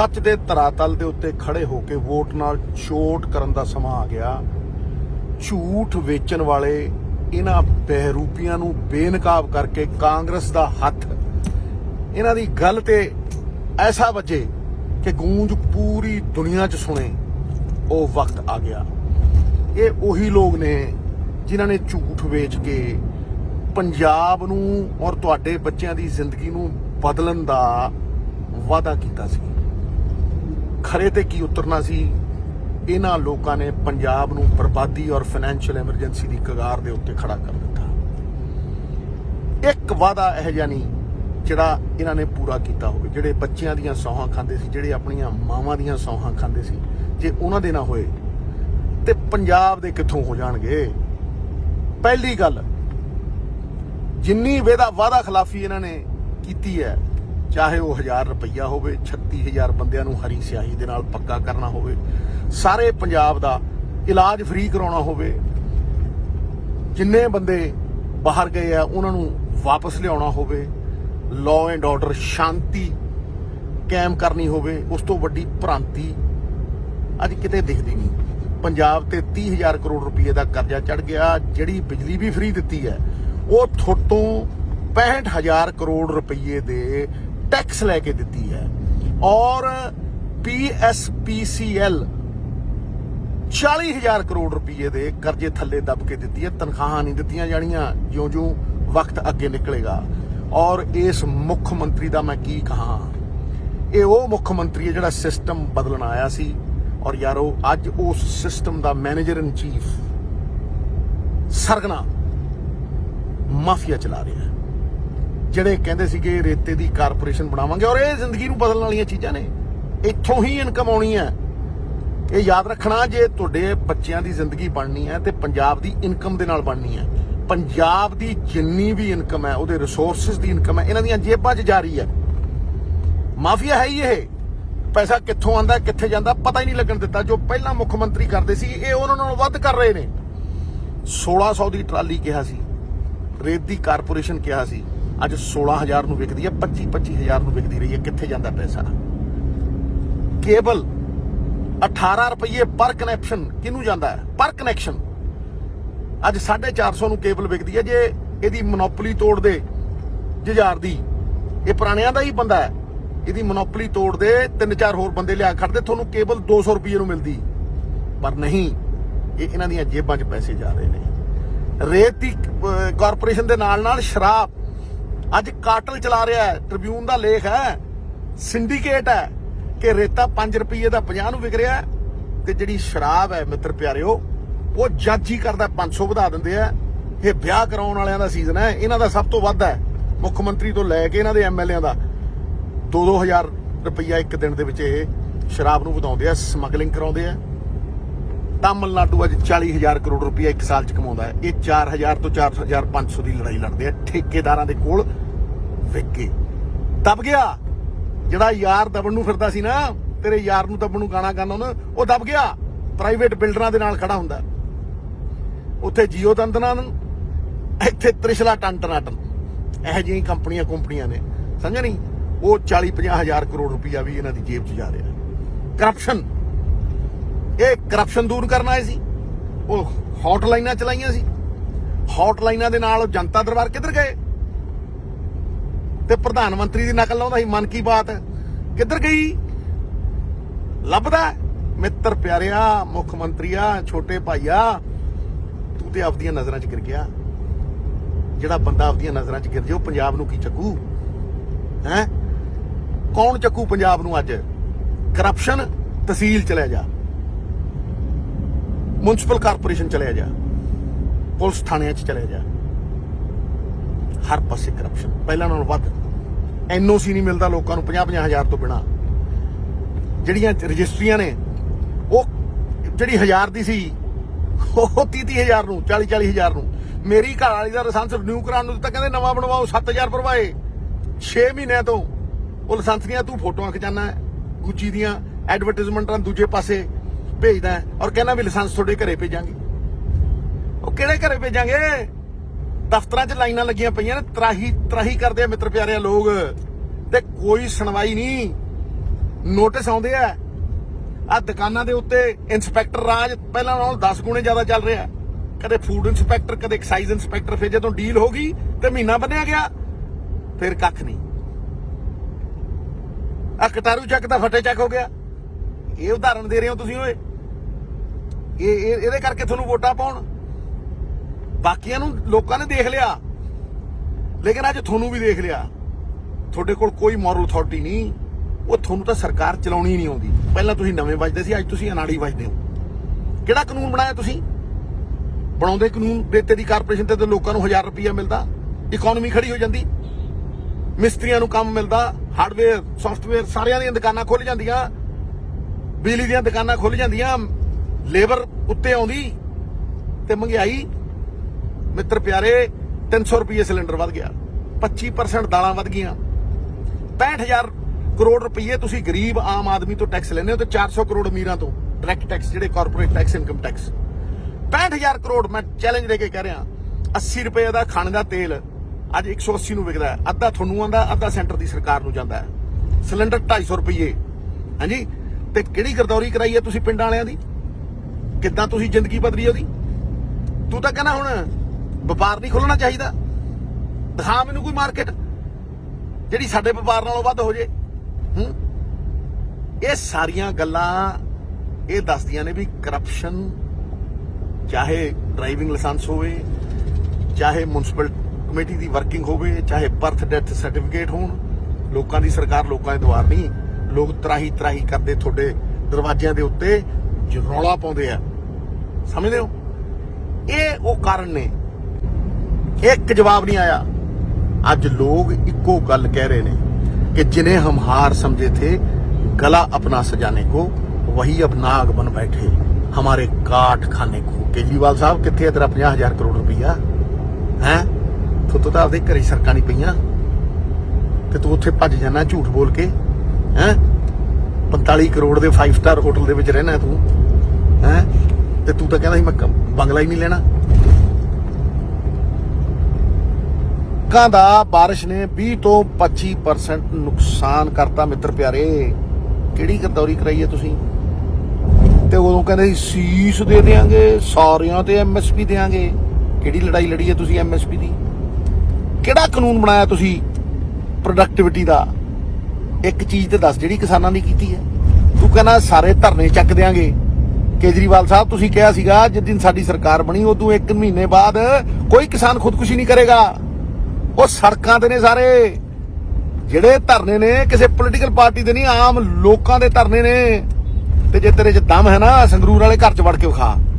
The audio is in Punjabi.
ਸੱਚ ਦੇ ਧਰਾਤਲ ਦੇ ਉੱਤੇ ਖੜੇ ਹੋ ਕੇ ਵੋਟ ਨਾਲ ਚੋਟ ਕਰਨ ਦਾ ਸਮਾਂ ਆ ਗਿਆ। ਝੂਠ ਵੇਚਣ ਵਾਲੇ ਇਹਨਾਂ ਬਹਿਰੂਪੀਆਂ ਨੂੰ ਬੇਨਕਾਬ ਕਰਕੇ ਕਾਂਗਰਸ ਦਾ ਹੱਥ। ਇਹਨਾਂ ਦੀ ਗੱਲ ਤੇ ਐਸਾ ਵੱਜੇ ਕਿ ਗੂੰਜ ਪੂਰੀ ਦੁਨੀਆ 'ਚ ਸੁਣੇ, ਉਹ ਵਕਤ ਆ ਗਿਆ। ਇਹ ਉਹੀ ਲੋਕ ਨੇ ਜਿਨ੍ਹਾਂ ਨੇ ਝੂਠ ਵੇਚ ਕੇ ਪੰਜਾਬ ਨੂੰ ਔਰ ਤੁਹਾਡੇ ਬੱਚਿਆਂ ਦੀ ਜ਼ਿੰਦਗੀ ਨੂੰ ਬਦਲਣ ਦਾ ਵਾਅਦਾ ਕੀਤਾ ਸੀ। ਖਰੇ ਤੇ ਕੀ ਉਤਰਨਾ ਸੀ? ਇਹਨਾਂ ਲੋਕਾਂ ਨੇ ਪੰਜਾਬ ਨੂੰ ਬਰਬਾਦੀ ਔਰ ਫਾਈਨੈਂਸ਼ੀਅਲ ਐਮਰਜੈਂਸੀ ਦੀ ਕਗਾਰ ਦੇ ਉੱਤੇ ਖੜਾ ਕਰ ਦਿੱਤਾ। ਇੱਕ ਵਾਅਦਾ ਇਹ ਜਿਹਾ ਨਹੀਂ ਜਿਹੜਾ ਇਹਨਾਂ ਨੇ ਪੂਰਾ ਕੀਤਾ ਹੋਵੇ, ਜਿਹੜੇ ਬੱਚਿਆਂ ਦੀਆਂ ਸੌਹਾਂ ਖਾਂਦੇ ਸੀ, ਜਿਹੜੇ ਆਪਣੀਆਂ ਮਾਵਾਂ ਦੀਆਂ ਸੌਹਾਂ ਖਾਂਦੇ ਸੀ, ਜੇ ਉਹਨਾਂ ਦੇ ਨਾ ਹੋਏ, ਤੇ ਪੰਜਾਬ ਦੇ ਕਿੱਥੋਂ ਹੋ ਜਾਣਗੇ? ਪਹਿਲੀ ਗੱਲ, ਜਿੰਨੀ ਵੇਦਾ ਵਾਦਾ ਖਿਲਾਫੀ ਇਹਨਾਂ ਨੇ ਕੀਤੀ ਹੈ ਚਾਹੇ ਉਹ 1000 ਰੁਪਈਆ ਹੋਵੇ 36000 ਬੰਦਿਆਂ ਨੂੰ ਹਰੀ ਸਿਆਹੀ ਦੇ ਨਾਲ ਪੱਕਾ ਕਰਨਾ ਹੋਵੇ, ਸਾਰੇ ਪੰਜਾਬ ਦਾ ਇਲਾਜ ਫ੍ਰੀ ਕਰਾਉਣਾ ਹੋਵੇ, ਜਿੰਨੇ ਬੰਦੇ ਬਾਹਰ ਗਏ ਆ, ਉਹਨਾਂ ਨੂੰ ਵਾਪਸ ਲਿਆਉਣਾ ਹੋਵੇ ਲਾਅ ਐਂਡ ਆਰਡਰ ਸ਼ਾਂਤੀ ਕਾਇਮ ਕਰਨੀ ਹੋਵੇ, ਉਸ ਤੋਂ ਵੱਡੀ ਭ੍ਰਾਂਤੀ ਅੱਜ ਕਿਤੇ ਦਿਖਦੀ ਨਹੀਂ। ਪੰਜਾਬ ਤੇ 30000 ਕਰੋੜ ਰੁਪਏ ਦਾ ਕਰਜ਼ਾ ਚੜ ਗਿਆ, ਜਿਹੜੀ ਬਿਜਲੀ ਵੀ ਫ੍ਰੀ ਦਿੱਤੀ ਹੈ, ਉਹ ਥੋਤੋਂ 65000 ਕਰੋੜ ਰੁਪਏ ਦੇ ਟੈਕਸ ਲੈ ਕੇ ਦਿੱਤੀ ਹੈ। ਔਰ PSPCL 40000 ਕਰੋੜ ਰੁਪਏ ਦੇ ਕਰਜ਼ੇ ਥੱਲੇ ਦੱਬ ਕੇ ਦਿੱਤੀ ਹੈ। ਤਨਖਾਹਾਂ ਨਹੀਂ ਦਿੱਤੀਆਂ ਜਾਣੀਆਂ, ਜਿਉਂ-ਜਿਉਂ ਵਕਤ ਅੱਗੇ ਨਿਕਲੇਗਾ। ਔਰ ਇਸ ਮੁੱਖ ਮੰਤਰੀ ਦਾ ਮੈਂ ਕੀ ਕਹਾਂ? ਇਹ ਉਹ ਮੁੱਖ ਮੰਤਰੀ ਹੈ ਜਿਹੜਾ ਸਿਸਟਮ ਬਦਲਣ ਆਇਆ ਸੀ। ਔਰ ਯਾਰੋ, ਅੱਜ ਉਸ ਸਿਸਟਮ ਦਾ ਮੈਨੇਜਰ ਇਨ ਚੀਫ ਸਰਗਨਾ ਮਾਫੀਆ ਚਲਾ ਰਿਹਾ ਹੈ। ਜਿਹੜੇ ਕਹਿੰਦੇ ਸੀਗੇ ਰੇਤੇ ਦੀ ਕਾਰਪੋਰੇਸ਼ਨ ਬਣਾਵਾਂਗੇ ਔਰ ਇਹ ਜ਼ਿੰਦਗੀ ਨੂੰ ਬਦਲਣ ਵਾਲੀਆਂ ਚੀਜ਼ਾਂ ਨੇ। ਇੱਥੋਂ ਹੀ ਇਨਕਮ ਆਉਣੀ ਹੈ। ਇਹ ਯਾਦ ਰੱਖਣਾ ਜੇ ਤੁਹਾਡੇ ਬੱਚਿਆਂ ਦੀ ਜ਼ਿੰਦਗੀ ਬਣਨੀ ਹੈ ਤੇ ਪੰਜਾਬ ਦੀ ਇਨਕਮ ਦੇ ਨਾਲ ਬਣਨੀ ਹੈ। ਪੰਜਾਬ ਦੀ ਜਿੰਨੀ ਵੀ ਇਨਕਮ ਹੈ, ਉਹਦੇ ਰਿਸੋਰਸਸ ਦੀ ਇਨਕਮ ਹੈ, ਇਹਨਾਂ ਦੀਆਂ ਜੇਬਾਂ 'ਚ ਜਾ ਰਹੀ ਹੈ। ਮਾਫੀਆ ਹੈ ਹੀ ਇਹ। ਪੈਸਾ ਕਿੱਥੋਂ ਆਂਦਾ ਕਿੱਥੇ ਜਾਂਦਾ, ਪਤਾ ਹੀ ਨਹੀਂ ਲੱਗਣ ਦਿੱਤਾ। ਜੋ ਪਹਿਲਾਂ ਮੁੱਖ ਮੰਤਰੀ ਕਰਦੇ ਸੀ, ਇਹ ਉਹਨਾਂ ਨਾਲੋਂ ਵੱਧ ਕਰ ਰਹੇ ਨੇ। 1600 ਦੀ ਟਰਾਲੀ ਕਿਹਾ ਸੀ। ਰੇਤ ਦੀ ਕਾਰਪੋਰੇਸ਼ਨ ਕਿਹਾ ਸੀ। ਅੱਜ 16000 ਨੂੰ ਵਿਕਦੀ ਹੈ 25 25000 ਨੂੰ ਵਿਕਦੀ ਰਹੀ ਹੈ। ਕਿੱਥੇ ਜਾਂਦਾ ਪੈਸਾ? ਕੇਬਲ 18 ਰੁਪਏ ਪਰ ਕਨੈਕਸ਼ਨ। ਕਿਹਨੂੰ ਜਾਂਦਾ ਹੈ? ਪਰ ਕਨੈਕਸ਼ਨ। ਅੱਜ 450 ਨੂੰ ਕੇਬਲ ਵਿਕਦੀ ਹੈ ਜੇ ਇਹਦੀ ਮੋਨੋਪੋਲੀ ਤੋੜ ਦੇ ਜੁਝਾਰ ਦੀ। ਇਹ ਪੁਰਾਣਿਆਂ ਦਾ ਹੀ ਬੰਦਾ ਹੈ। ਇਹਦੀ ਮੋਨੋਪੋਲੀ ਤੋੜ ਦੇ ਤਿੰਨ ਚਾਰ ਹੋਰ ਬੰਦੇ ਲਿਆ ਖੜਦੇ ਤੁਹਾਨੂੰ ਕੇਬਲ 200 ਰੁਪਏ ਨੂੰ ਮਿਲਦੀ। ਪਰ ਨਹੀਂ, ਇਹ ਇਹਨਾਂ ਦੀਆਂ ਜੇਬਾਂ 'ਚ ਪੈਸੇ ਜਾ ਰਹੇ ਨੇ। ਰੇਤ ਦੀ ਕਾਰਪੋਰੇਸ਼ਨ ਦੇ ਨਾਲ ਨਾਲ ਸ਼ਰਾਬ ਅੱਜ ਕਾਟਲ ਚਲਾ ਰਿਹਾ ਹੈ, ਟ੍ਰਿਬਿਊਨ ਦਾ ਲੇਖ ਹੈ ਸਿੰਡੀਕੇਟ ਹੈ ਕਿ ਰੇਤਾ 5 ਰੁਪਏ ਦਾ 50 ਨੂੰ ਵਿਕ ਰਿਹਾ ਹੈ ਤੇ ਜਿਹੜੀ ਸ਼ਰਾਬ ਹੈ ਮਿੱਤਰ ਪਿਆਰਿਓ, ਉਹ ਜੱਜ ਹੀ ਕਰਦਾ 500 ਵਧਾ ਦਿੰਦੇ ਆ। ਇਹ ਵਿਆਹ ਕਰਾਉਣ ਵਾਲਿਆਂ ਦਾ ਸੀਜ਼ਨ ਹੈ, ਇਹਨਾਂ ਦਾ ਸਭ ਤੋਂ ਵੱਧ ਹੈ। ਮੁੱਖ ਮੰਤਰੀ ਤੋਂ ਲੈ ਕੇ ਇਹਨਾਂ ਦੇ ਐਮਐਲਏਆਂ ਦਾ 2-2000 ਰੁਪਈਆ ਇੱਕ ਦਿਨ ਦੇ ਵਿੱਚ ਇਹ ਸ਼ਰਾਬ ਨੂੰ ਵਧਾਉਂਦੇ ਆ, ਸਮਗਲਿੰਗ ਕਰਾਉਂਦੇ ਆ। ਤਾਮਿਲਨਾਡੂ ਅੱਜ 40000 ਕਰੋੜ ਰੁਪਈਆ ਇੱਕ ਸਾਲ ਚ ਕਮਾਉਂਦਾ ਹੈ। ਇਹ 4000 ਤੋਂ 4500 ਦੀ ਲੜਾਈ ਲੜਦੇ ਆ। ਠੇਕੇਦਾਰਾਂ ਦੇ ਕੋਲ ਵਿਕ। ਦਬ ਗਿਆ। ਜਿਹੜਾ ਯਾਰ ਦਬਣ ਨੂੰ ਫਿਰਦਾ ਸੀ ਨਾ, ਤੇਰੇ ਯਾਰ ਨੂੰ ਦਬਣ ਨੂੰ ਗਾਣਾ ਗਾਉਂਦਾ ਉਹਨੂੰ ਉਹ ਦਬ ਗਿਆ। ਪ੍ਰਾਈਵੇਟ ਬਿਲਡਰਾਂ ਦੇ ਨਾਲ ਖੜਾ ਹੁੰਦਾ। ਉੱਥੇ ਜੀਓ ਦੰਦਨਾਂ ਨੂੰ, ਇੱਥੇ ਤ੍ਰਿਸ਼ਲਾ ਟਨ ਟਨਾਟਨ ਇਹੋ ਜਿਹੀਆਂ ਕੰਪਨੀਆਂ ਕੰਪਨੀਆਂ ਨੇ। ਸਮਝਿਆ ਨਹੀਂ? ਉਹ 40 50 ਹਜ਼ਾਰ ਕਰੋੜ ਰੁਪਇਆ ਵੀ ਇਹਨਾਂ ਦੀ ਜੇਬ 'ਚ ਜਾ ਰਿਹਾ। ਕਰਪਸ਼ਨ ਇਹ ਕਰਪਸ਼ਨ ਦੂਰ ਕਰਨ ਆਏ ਸੀ। ਉਹ ਹੌਟਲਾਈਨਾਂ ਚਲਾਈਆਂ ਸੀ। ਹੌਟਲਾਈਨਾਂ ਦੇ ਨਾਲ ਉਹ ਜਨਤਾ ਦਰਬਾਰ ਕਿੱਧਰ ਗਏ? ਤੇ ਪ੍ਰਧਾਨ ਮੰਤਰੀ ਦੀ ਨਕਲ ਲਾਉਂਦਾ ਸੀ, ਮਨ ਕੀ ਬਾਤ, ਕਿੱਧਰ ਗਈ? ਲੱਭਦਾ ਹੈ? ਮਿੱਤਰ ਪਿਆਰਿਆ, ਮੁੱਖ ਮੰਤਰੀਆ, ਛੋਟੇ ਭਾਈਆ, ਤੂੰ ਤੇ ਆਪਦੀਆਂ ਨਜ਼ਰਾਂ 'ਚ ਗਿਰ ਗਿਆ। ਜਿਹੜਾ ਬੰਦਾ ਆਪਦੀਆਂ ਨਜ਼ਰਾਂ 'ਚ ਗਿਰ ਜੇ, ਉਹ ਪੰਜਾਬ ਨੂੰ ਕੀ ਚੱਕੂ? ਹੈ? ਕੌਣ ਚੱਕੂ ਪੰਜਾਬ ਨੂੰ ਅੱਜ? ਕਰਪਸ਼ਨ ਤਹਿਸੀਲ ਚਲੇ ਜਾ। ਮਿਊਨਿਸਪਲ ਕਾਰਪੋਰੇਸ਼ਨ ਚਲੇ ਜਾ ਪੁਲਿਸ ਥਾਣਿਆਂ 'ਚ ਚਲੇ ਜਾ ਹਰ ਪਾਸੇ ਕਰਪਸ਼ਨ ਪਹਿਲਾਂ ਨਾਲੋਂ ਵੱਧ ਐਨਓਸੀ ਨਹੀਂ ਮਿਲਦਾ ਲੋਕਾਂ ਨੂੰ 50-50 ਹਜ਼ਾਰ ਤੋਂ ਬਿਨਾ। ਜਿਹੜੀਆਂ ਰਜਿਸਟਰੀਆਂ ਨੇ, ਉਹ ਜਿਹੜੀ ਹਜ਼ਾਰ ਦੀ ਸੀ, ਉਹ 30 ਹਜ਼ਾਰ ਨੂੰ 40 40 ਹਜ਼ਾਰ ਨੂੰ। ਮੇਰੀ ਘਰ ਵਾਲੀ ਦਾ ਲਾਇਸੈਂਸ ਰਿਨਿਊ ਕਰਾਉਣ ਨੂੰ ਤਾਂ ਕਹਿੰਦੇ ਨਵਾਂ ਬਣਵਾਓ 7000 ਭਰਵਾਏ। 6 ਮਹੀਨਿਆਂ ਤੋਂ ਉਹ ਲਾਇਸੈਂਸ ਦੀਆਂ ਤੂੰ ਫੋਟੋਆਂ ਖਿਚਾਣਾ ਗੁੱਚੀ ਦੀਆਂ ਐਡਵਰਟਾਈਜ਼ਮੈਂਟਾਂ ਦੂਜੇ ਪਾਸੇ ਭੇਜਦਾ ਔਰ ਕਹਿੰਦਾ ਵੀ ਲਾਇਸੈਂਸ ਤੁਹਾਡੇ ਘਰੇ ਭੇਜਾਂਗੇ। ਉਹ ਕਿਹੜੇ ਘਰੇ ਭੇਜਾਂਗੇ? ਦਫ਼ਤਰਾਂ 'ਚ ਲਾਈਨਾਂ ਲੱਗੀਆਂ ਪਈਆਂ ਨੇ, ਤਰਾਹੀ ਤਰਾਹੀ ਕਰਦੇ ਆ ਮਿੱਤਰ ਪਿਆਰੇ ਲੋਕ। ਤੇ ਕੋਈ ਸੁਣਵਾਈ ਨਹੀਂ। ਨੋਟਿਸ ਆਉਂਦੇ ਆ। ਆ ਦੁਕਾਨਾਂ ਦੇ ਉੱਤੇ ਇਨਸਪੈਕਟਰ ਰਾਜ ਪਹਿਲਾਂ ਨਾਲੋਂ 10 ਗੁਣੇ ਜ਼ਿਆਦਾ ਚੱਲ ਰਿਹਾ। ਕਦੇ ਫੂਡ ਇਨਸਪੈਕਟਰ ਕਦੇ ਐਕਸਾਈਜ਼ ਇਨਸਪੈਕਟਰ ਫਿਰ ਜਦੋਂ ਡੀਲ ਹੋ ਗਈ ਤੇ ਮਹੀਨਾ ਬੰਨਿਆ ਗਿਆ, ਫਿਰ ਕੱਖ ਨਹੀਂ। ਆ ਕਟਾਰੂ ਚੱਕ ਦਾ ਫੱਟੇ ਚੱਕ ਹੋ ਗਿਆ। ਇਹ ਉਦਾਹਰਣ ਦੇ ਰਹੇ ਹੋ ਤੁਸੀਂ ਓਏ। ਇਹ ਇਹ- ਇਹਦੇ ਕਰਕੇ ਤੁਹਾਨੂੰ ਵੋਟਾਂ ਪਾਉਣ। ਬਾਕੀਆਂ ਨੂੰ ਲੋਕਾਂ ਨੇ ਦੇਖ ਲਿਆ। ਲੇਕਿਨ ਅੱਜ ਤੁਹਾਨੂੰ ਵੀ ਦੇਖ ਲਿਆ। ਤੁਹਾਡੇ ਕੋਲ ਕੋਈ ਮੋਰਲ ਅਥਾਰਟੀ ਨਹੀਂ। ਉਹ ਤੁਹਾਨੂੰ ਤਾਂ ਸਰਕਾਰ ਚਲਾਉਣੀ ਨਹੀਂ ਆਉਂਦੀ। ਪਹਿਲਾਂ ਤੁਸੀਂ ਨਵੇਂ ਵੱਜਦੇ ਸੀ, ਅੱਜ ਤੁਸੀਂ ਅਨਾੜੀ ਵੱਜਦੇ ਹੋ। ਕਿਹੜਾ ਕਾਨੂੰਨ ਬਣਾਇਆ ਤੁਸੀਂ? ਬਣਾਉਂਦੇ ਕਾਨੂੰਨ, ਰੇਤੇ ਦੀ ਕਾਰਪੋਰੇਸ਼ਨ ਤੇ ਤਾਂ ਲੋਕਾਂ ਨੂੰ 1000 ਰੁਪਇਆ ਮਿਲਦਾ। ਇਕਨੋਮੀ ਖੜੀ ਹੋ ਜਾਂਦੀ। ਮਿਸਤਰੀਆਂ ਨੂੰ ਕੰਮ ਮਿਲਦਾ। ਹਾਰਡਵੇਅਰ ਸੌਫਟਵੇਅਰ ਸਾਰਿਆਂ ਦੀਆਂ ਦੁਕਾਨਾਂ ਖੁੱਲ ਜਾਂਦੀਆਂ। ਬਿਜਲੀ ਦੀਆਂ ਦੁਕਾਨਾਂ ਖੁੱਲ ਜਾਂਦੀਆਂ। ਲੇਬਰ ਉੱਤੇ ਆਉਂਦੀ ਤੇ ਮਹਿੰਗਾਈ ਮਿੱਤਰ ਪਿਆਰੇ 300 ਰੁਪਏ ਸਿਲੰਡਰ ਵੱਧ ਗਿਆ 25% ਦਾਲਾਂ ਵੱਧ ਗਈਆਂ। 65000 ਕਰੋੜ ਰੁਪਏ ਤੁਸੀਂ ਗਰੀਬ ਆਮ ਆਦਮੀ ਤੋਂ ਟੈਕਸ ਲੈਂਦੇ ਹੋ ਤੇ 400 ਕਰੋੜ ਅਮੀਰਾਂ ਤੋਂ ਡਾਇਰੈਕਟ ਟੈਕਸ ਜਿਹੜੇ corporate tax income tax 65000 crore ਮੈਂ ਚੈਲੰਜ ਦੇ ਕੇ ਕਹਿ ਰਿਹਾ 80 ਰੁਪਏ ਦਾ ਖਾਣ ਦਾ ਤੇਲ ਅੱਜ 180 ਨੂੰ ਵਿਕਦਾ ਹੈ, ਅੱਧਾ ਤੁਹਾਨੂੰ ਆਂਦਾ ਅੱਧਾ ਸੈਂਟਰ ਦੀ ਸਰਕਾਰ ਨੂੰ ਜਾਂਦਾ ਹੈ। ਸਿਲੰਡਰ 250 ਰੁਪਏ ਹਾਂਜੀ? ਤੇ ਕਿਹੜੀ ਗਰਦੌਰੀ ਕਰਾਈ ਹੈ ਤੁਸੀਂ ਪਿੰਡਾਂ ਵਾਲਿਆਂ ਦੀ? ਕਿੱਦਾਂ ਤੁਸੀਂ ਜ਼ਿੰਦਗੀ ਬਦਲੀ ਉਹਦੀ? ਤੂੰ ਤਾਂ ਕਹਿੰਦਾ ਹੁਣ ਵਪਾਰ ਨਹੀਂ ਖੋਲਣਾ ਚਾਹੀਦਾ। ਦਿਖਾ ਮੈਨੂੰ ਕੋਈ ਮਾਰਕੀਟ ਜਿਹੜੀ ਸਾਡੇ ਵਪਾਰ ਨਾਲੋਂ ਵੱਧ ਹੋ ਜੇ। ਹੂੰ? ਇਹ ਸਾਰੀਆਂ ਗੱਲਾਂ ਇਹ ਦੱਸਦੀਆਂ ਨੇ ਵੀ ਕਰਪਸ਼ਨ ਚਾਹੇ ਡਰਾਈਵਿੰਗ ਲਾਇਸੈਂਸ ਹੋਵੇ, ਚਾਹੇ ਮਿਊਨਿਸਪਲ ਕਮੇਟੀ ਦੀ ਵਰਕਿੰਗ ਹੋਵੇ, ਚਾਹੇ ਬਰਥ ਡੈਥ ਸਰਟੀਫਿਕੇਟ ਹੋਣ, ਲੋਕਾਂ ਦੀ ਸਰਕਾਰ ਲੋਕਾਂ ਦੇ ਦੁਆਰ ਨਹੀਂ। ਲੋਕ ਤਰਾਹੀ ਤਰਾਹੀ ਕਰਦੇ ਤੁਹਾਡੇ ਦਰਵਾਜ਼ਿਆਂ ਦੇ ਉੱਤੇ ਰੌਲਾ ਪਾਉਂਦੇ ਆ। ਸਮਝਦੇ ਹੋ ਇਹ ਉਹ ਕਾਰਨ ਨੇ ਇੱਕ ਜਵਾਬ ਨਹੀਂ ਆਇਆ ਅੱਜ ਲੋਕ ਇੱਕੋ ਗੱਲ ਕਹਿ ਰਹੇ ਨੇ कि जिन्हें हम हार समझे थे गला अपना सजाने को वही अब नाग बन बैठे हमारे काट खाने को केजरीवाल साहब कितने है तेरा पाँह हजार करोड़ रुपया है तो तू तो आपके घर ही सरकार नहीं पई ਤੇ ਤੂੰ ਉੱਥੇ ਭੱਜ ਜਾਣਾ ਝੂਠ ਬੋਲ ਕੇ ਹੈ 45 ਕਰੋੜ ਦੇ 5 ਸਟਾਰ ਹੋਟਲ ਦੇ ਵਿੱਚ ਰਹਿਣਾ ਤੂੰ ਹੈ ਤੇ ਤੂੰ ਤਾਂ ਕਹਿੰਦਾ ਸੀ ਮੈਂ ਬੰਗਲਾ ਹੀ ਨਹੀਂ ਲੈਣਾ। ਲੋਕਾਂ ਦਾ ਬਾਰਿਸ਼ ਨੇ 20 ਤੋਂ 25% ਨੁਕਸਾਨ ਕਰਤਾ ਮਿੱਤਰ ਪਿਆਰੇ। ਕਿਹੜੀ ਗਰਦੌਰੀ ਕਰਾਈ ਹੈ ਤੁਸੀਂ? ਤੇ ਉਦੋਂ ਕਹਿੰਦੇ ਸੀ ਸੀਸ ਦੇ ਦੇਾਂਗੇ ਸਾਰਿਆਂ ਤੇ ਐਮਐਸਪੀ ਦੇਾਂਗੇ ਕਿਹੜੀ ਲੜਾਈ ਲੜੀ ਹੈ ਤੁਸੀਂ ਐਮਐਸਪੀ ਦੀ? ਕਿਹੜਾ ਕਾਨੂੰਨ ਬਣਾਇਆ ਤੁਸੀਂ ਪ੍ਰੋਡਕਟਿਵਿਟੀ ਦਾ? ਇੱਕ ਚੀਜ਼ ਤੇ ਦੱਸ, ਜਿਹੜੀ ਕਿਸਾਨਾਂ ਦੀ ਕੀਤੀ ਹੈ। ਤੂੰ ਕਹਿੰਦਾ ਸਾਰੇ ਧਰਨੇ ਚੱਕ ਦੇਾਂਗੇ ਕੇਜਰੀਵਾਲ ਸਾਹਿਬ, ਤੁਸੀਂ ਕਿਹਾ ਸੀਗਾ, ਜਿਸ ਦਿਨ ਸਾਡੀ ਸਰਕਾਰ ਬਣੀ, ਉਦੋਂ ਇੱਕ ਮਹੀਨੇ ਬਾਅਦ ਕੋਈ ਕਿਸਾਨ ਖੁਦਕੁਸ਼ੀ ਨਹੀਂ ਕਰੇਗਾ। ਉਹ ਸੜਕਾਂ ਤੇ ਨੇ ਸਾਰੇ। ਜਿਹੜੇ ਧਰਨੇ ਨੇ, ਕਿਸੇ ਪੋਲੀਟੀਕਲ ਪਾਰਟੀ ਦੇ ਨਹੀਂ, ਆਮ ਲੋਕਾਂ ਦੇ ਧਰਨੇ ਨੇ। ਤੇ ਜੇ ਤੇਰੇ 'ਚ ਦਮ ਹੈ ਨਾ, ਸੰਗਰੂਰ ਵਾਲੇ ਘਰ 'ਚ ਵੜ ਕੇ ਵਿਖਾ।